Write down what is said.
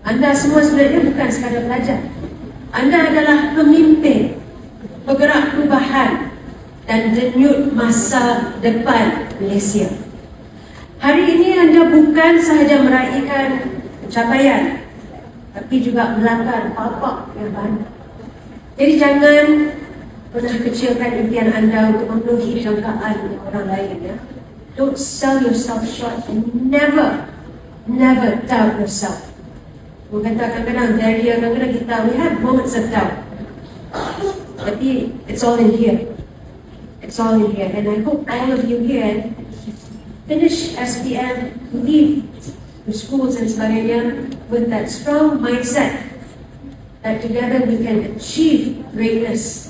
Anda semua sebenarnya bukan sekadar pelajar. Anda adalah pemimpin bergerak perubahan dan denyut masa depan Malaysia. Hari ini anda bukan sahaja meraihkan pencapaian tapi juga melanggar babak yang baru. Jadi jangan pernah kecilkan impian anda untuk memenuhi jangkaan orang lain ya. Don't sell yourself short and never, never doubt yourself. Dari kadang-kadang kita we have moments of doubt. Tapi it's all in here. It's all in here. And I hope all of you here finish SPM, leave the schools in sebagainya with that strong mindset that together we can achieve greatness